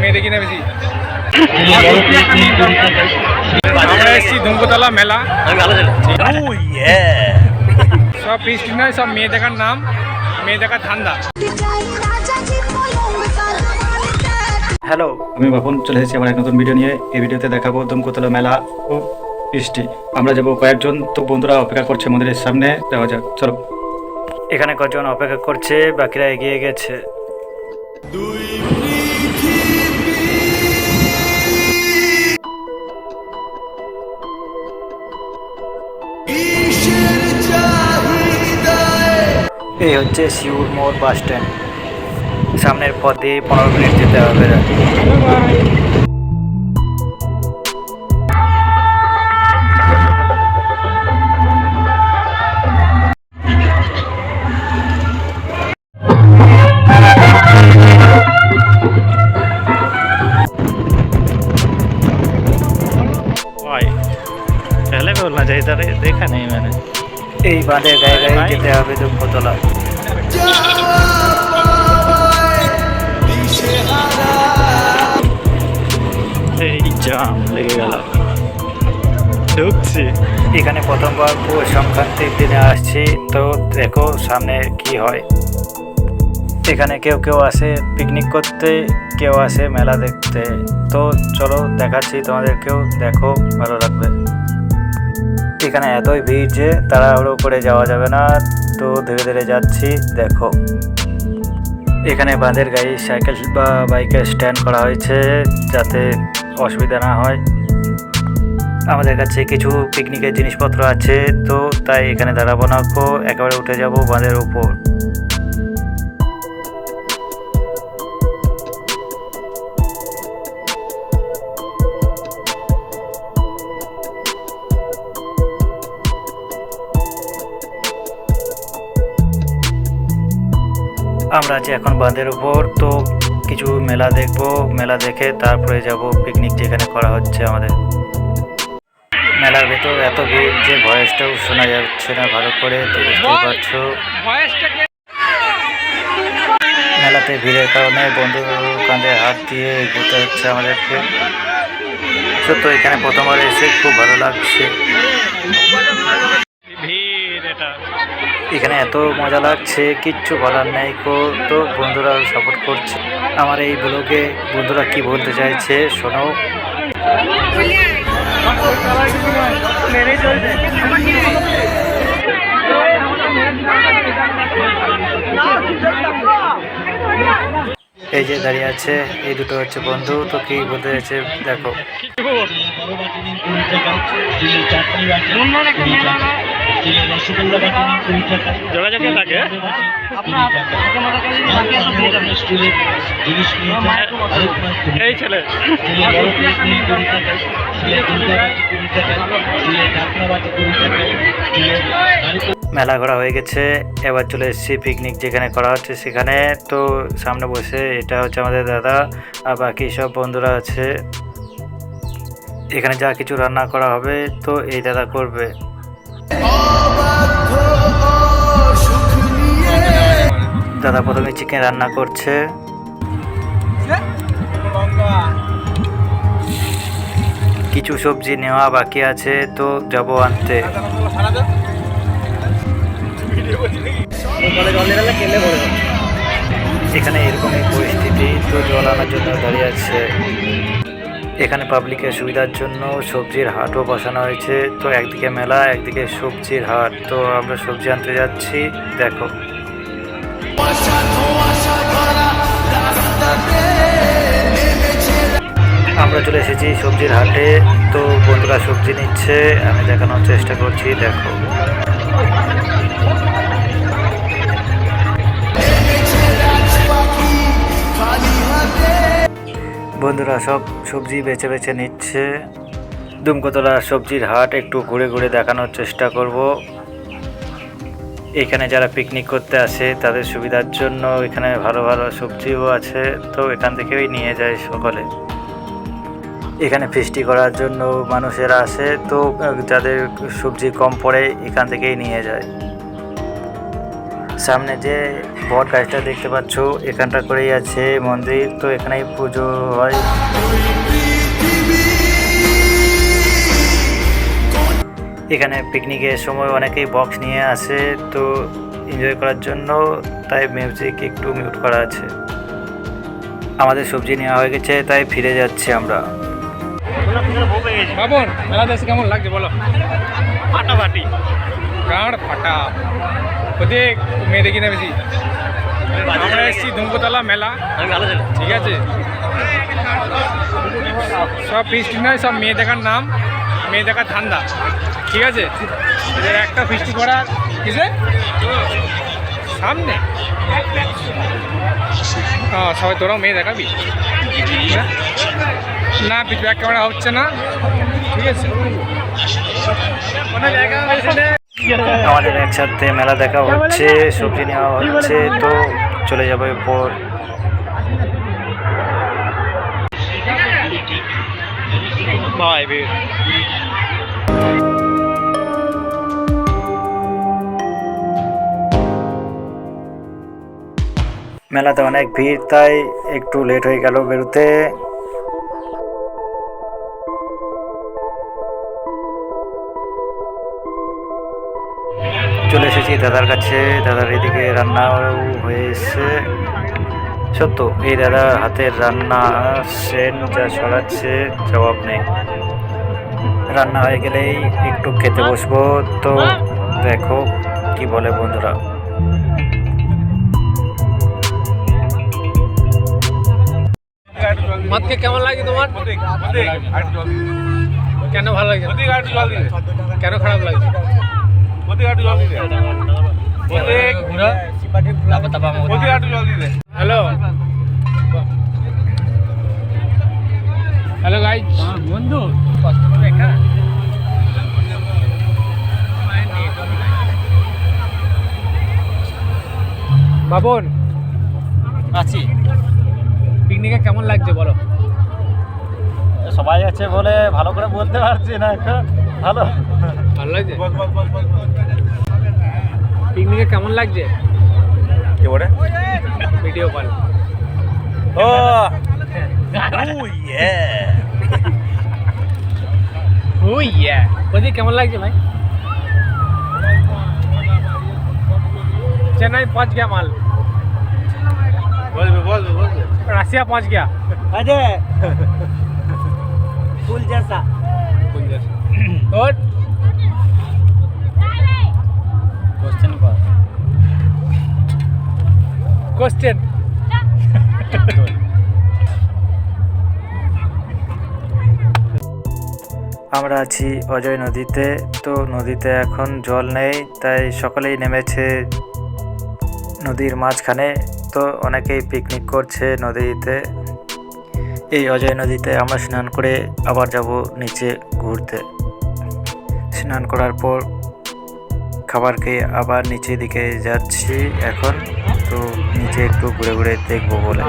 মেয়ে দেখি না বেশি। আমরা এসেছি ধুমকোতলা মেলা। সব ফিস্ট নয় সব মেয়ে দেখার নাম মেয়ে দেখার ধান্দা। হ্যালো। আমি বাপন চলে এসেছি আমার এক নতুন ভিডিও নিয়ে। এই ভিডিওতে দেখাবো দমকতলা মেলা ও বৃষ্টি আমরা যাব কয়েকজন তো বন্ধুরা অপেক্ষা করছে মন্দিরের সামনে। যাওয়া যাক চলো। এখানে কয়েকজন অপেক্ষা করছে বাকিরা এগিয়ে গেছে। এই হচ্ছে শিউর মোড় বাস স্ট্যান্ড সামনের পথ দিয়ে পনেরো মিনিট যেতে হবে पहले बोलना चाहिए था रे, देखा नहीं मैंने এই বাঁধে গায়ে গায়ে যেতে হবে দুঃখতলা এই জাম লেগে গেল। ঢুকছি। এখানে প্রথমবার পৌষ সংক্রান্তির দিনে আসছি তো দেখো সামনে কি হয়। এখানে কেউ কেউ আসে পিকনিক করতে কেউ আসে মেলা দেখতে। তো চলো দেখাচ্ছি তোমাদেরকেও দেখো ভালো লাগবে। এখানে এতই ভিড় যে তাড়াহুড়ো করে যাওয়া যাবে না। তো ধীরে ধীরে যাচ্ছি, দেখো। এখানে বাঁধের গাড়ি সাইকেল বা বাইকে স্ট্যান্ড করা হয়েছে যাতে অসুবিধা না হয়। আমাদের কাছে কিছু পিকনিকের জিনিসপত্র আছে, তো তাই এখানে দাঁড়াবো না। একেবারে উঠে যাব বাঁধের উপর। আমরা আছি এখন বাঁধের উপর, তো কিছু মেলা দেখব, মেলা দেখে তারপরে যাব পিকনিক যেখানে করা হচ্ছে আমাদের। মেলার ভেতর এত ভিড় যে ভয়েসটাও শোনা যাচ্ছে না ভালো করে, তো বুঝতেই পারছ। মেলাতে ভিড়ের কারণে বন্ধুর কাঁধে হাত দিয়ে ঘুরতে হচ্ছে আমাদেরকে। তো এখানে প্রথমবার এসে খুব ভালো লাগছে। ভিড় এটা। এখানে এত মজা লাগছে, কিচ্ছু বলার নেই তো বন্ধুরা সাপোর্ট করছে। আমার এই ব্লগে বন্ধুরা কি বলতে চাইছে, শোনো। এই যে দাঁড়িয়ে আছে, এই দুটো হচ্ছে বন্ধু। তো কি বলতে চাইছে, দেখো। এই ছেলে। মেলা ঘোরা হয়ে গেছে, এবার চলে এসেছি পিকনিক যেখানে করা হচ্ছে সেখানে। তো সামনে বসে এটা হচ্ছে আমাদের দাদা আর বাকি সব বন্ধুরা আছে। এখানে যা কিছু রান্না করা হবে, তো এই দাদা করবে। দাদা প্রথমে চিকেন রান্না করছে। কিছু সবজি নেওয়া বাকি আছে, তো যাব আনতে। এখানে এরকমই পরিস্থিতি, তো জল আনার জন্য দাঁড়িয়ে আছে। এখানে পাবলিকের সুবিধার জন্য সবজির হাটও বসানো হয়েছে। তো একদিকে মেলা, একদিকে সবজির হাট। তো আমরা সবজি আনতে যাচ্ছি, দেখো। আমরা চলে এসেছি সবজির হাটে। তো বন্ধুরা সবজি নিচ্ছে, আমি দেখানোর চেষ্টা করছি, দেখো। বন্ধুরা সব সবজি বেছে বেছে নিচ্ছে। দুমকতলা সবজির হাট একটু ঘুরে ঘুরে দেখানোর চেষ্টা করব। এখানে যারা পিকনিক করতে আসে, তাদের সুবিধার জন্য এখানে ভালো ভালো সবজিও আছে। তো এখান থেকেই নিয়ে যায় সকলে। এখানে ফিস্টি করার জন্য মানুষেরা আসে, তো যাদের সবজি কম পড়ে এখান থেকেই নিয়ে যায়। সামনে যে বট গাছটা দেখতে পাচ্ছ এখানটা করেই আছে মন্দির তো এখানেই পুজো হয়। এখানে পিকনিকের সময় অনেকেই বক্স নিয়ে আসে তো এনজয় করার জন্য তাই মিউজিক একটু মিউট করা আছে। আমাদের সবজি নেওয়া হয়ে গেছে তাই ফিরে যাচ্ছি আমরা। বাবন মেলা দেশে কেমন লাগছে বলো? ফাটাফাটি। গাঁড় ফাটা। ওদের মেয়ে দেখি না বেশি। আমরা এসেছি ধুমকোতলা মেলা। ঠিক আছে? সব ফিস্টি নয়, সব মেয়ে দেখার নাম, মেয়ে দেখার ধান্দা। ঠিক আছে? একটা ফিস্টি করা কিসে? সামনে। হ্যাঁ সবাই তোরাও মেয়ে দেখাবি? না পিছু ব্যাক ক্যামেরা হচ্ছে না। ঠিক আছে। আমাদের একসাথে মেলা দেখা হচ্ছে সবজি নেওয়া হচ্ছে তো চলে যাব এরপর। মেলাতে অনেক ভিড় তাই একটু লেট হয়ে গেল বেরোতে। চলে এসেছি দাদার কাছে। দাদার এদিকে রান্নাও হয়েছে। সত্য, এই দাদার হাতের রান্না সেন যা ছড়াচ্ছে, জবাব নেই। রান্না হয়ে গেলেই একটু খেতে বসবো। তো দেখো কি বলে বন্ধুরা। মদকে কেমন লাগে তোমার? কেন ভালো লাগছে কেন খারাপ লাগছে হ্যালো হ্যালো গাইজ বন্ধু বাবন। আছি। পিকনিকে কেমন লাগছে বলো? সবাই আছে বলে ভালো করে বলতে পারছি না এখন। ভালো। ভালো লাগছে পিকনিকে কেমন লাগছে কি বলে ভিডিও কল ও ও ইয়া ওদিকে কেমন লাগছে ভাই चेन्नई पहुंच गया माल বলবে বলবে বলবে रसिया पहुंच गया अरे फूल जैसा और কোশ্চেন আমরা আছি অজয় নদীতে, তো নদীতে এখন জল নেই, তাই সকলেই নেমেছে নদীর মাঝখানে। তো অনেকেই পিকনিক করছে নদীতে। এই অজয় নদীতে আমরা স্নান করে আবার যাব নিচে ঘুরতে। স্নান করার পর খাবার খেয়ে আবার নিচের দিকে যাচ্ছি এখন। তো নিচে একটু ঘুরে ঘুরে দেখব বলে।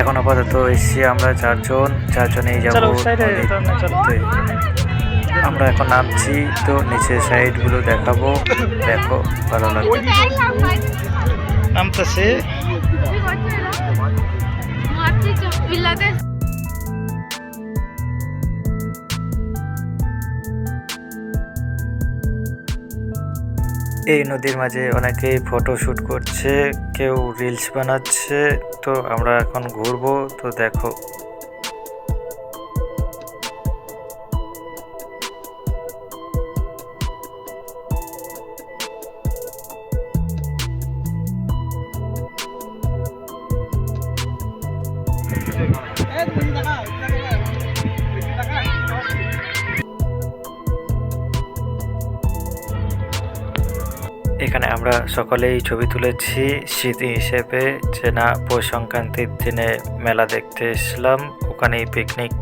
এখন আপাতত এসছি আমরা চারজন চারজনেই যাব। আমরা এখন নামছি তো নিচের সাইডগুলো দেখাবো। দেখো ভালো লাগবে। নামতেছে। এই নদীর মাঝে অনেকেই ফটো শ্যুট করছে, কেউ রিলস বানাচ্ছে, তো আমরা এখন ঘুরবো, তো দেখো। এখানে আমরা সকলেই ছবি তুলেছি, স্মৃতি হিসেবে যে না পৌষ সংক্রান্তির দিনে মেলা দেখতে এসলাম ওখানেই পিকনিক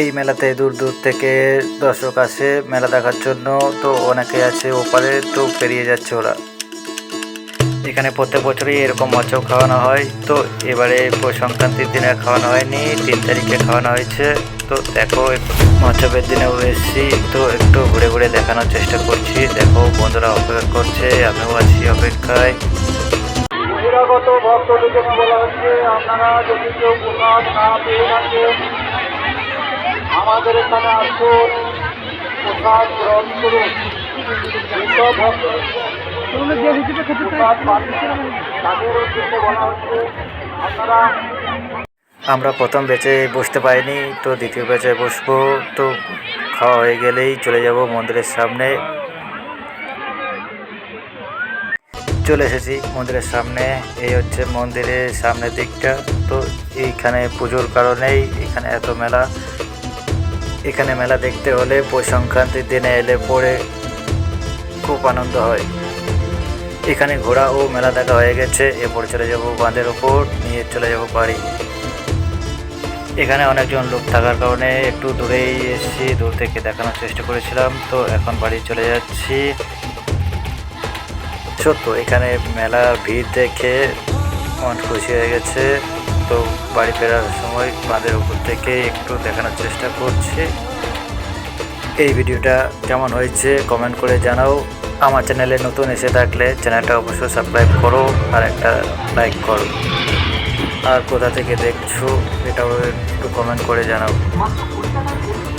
এই মেলাতে দূর দূর থেকে দর্শক আসে, মেলা দেখার জন্য। তো অনেকে আছে ওপারে, তো পেরিয়ে যাচ্ছে ওরা। এখানে প্রত্যেক বছরই এরকম মৎস্য খাওয়ানো হয়। তো এবারে সংক্রান্তির দিনে খাওয়ানো হয়নি, তিন তারিখে খাওয়ানো হয়েছে। তো দেখো মৎস্যবের দিনেও এসেছি, তো একটু ঘুরে ঘুরে দেখানোর চেষ্টা করছি। দেখো, বন্ধুরা অপেক্ষা করছে, আমিও আছি অপেক্ষায়। আমাদের এখানে আসুন, প্রসাদ গ্রহণ করুন। বলা হচ্ছে আপনারা আমরা প্রথম বেচে বসতে পারিনি তো দ্বিতীয় বেচে বসবো তো খাওয়া হয়ে গেলেই চলে যাব মন্দিরের সামনে। চলে এসেছি মন্দিরের সামনে এই হচ্ছে মন্দিরের সামনের দিকটা তো এইখানে পুজোর কারণেই এখানে এত মেলা। এখানে মেলা দেখতে হলে পৌষ সংক্রান্তির দিনে এলে পরে খুব আনন্দ হয়। এখানে ঘোরা ও মেলা দেখা হয়ে গেছে। এরপর চলে যাব বাঁধের ওপর, নিয়ে চলে যাব বাড়ি। এখানে অনেকজন লোক থাকার কারণে একটু দূরেই এসেছি, দূর থেকে দেখানোর চেষ্টা করেছিলাম। তো এখন বাড়ি চলে যাচ্ছি। সত্য, এখানে মেলা ভিড় দেখে মন খুশি হয়ে গেছে। তো বাড়ি ফেরার সময় বাঁধের উপর থেকে একটু দেখানোর চেষ্টা করছি। এই ভিডিওটা কেমন হয়েছে কমেন্ট করে জানাও। আমার চ্যানেলে নতুন এসে থাকলে চ্যানেলটা অবশ্যই সাবস্ক্রাইব করো আর একটা লাইক করো। আর কোথা থেকে দেখছ এটাও একটু কমেন্ট করে জানাও।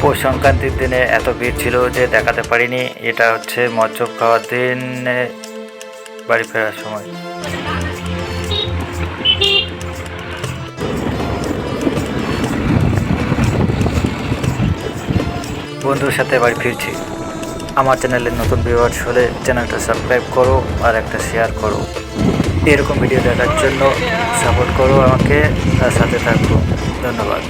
পৌষ সংক্রান্তির দিনে এত ভিড় ছিল যে দেখাতে পারিনি। এটা হচ্ছে মৎস্য খাওয়ার দিন বাড়ি ফেরার সময়। বন্ধুর সাথে বাড়ি ফিরছি। আমার চ্যানেলে নতুন ভিউয়ার্স হলে চ্যানেলটা সাবস্ক্রাইব করো আর একটা শেয়ার করো। এরকম ভিডিও দেখার জন্য সাপোর্ট করো আমাকে আর সাথে থাকব ধন্যবাদ।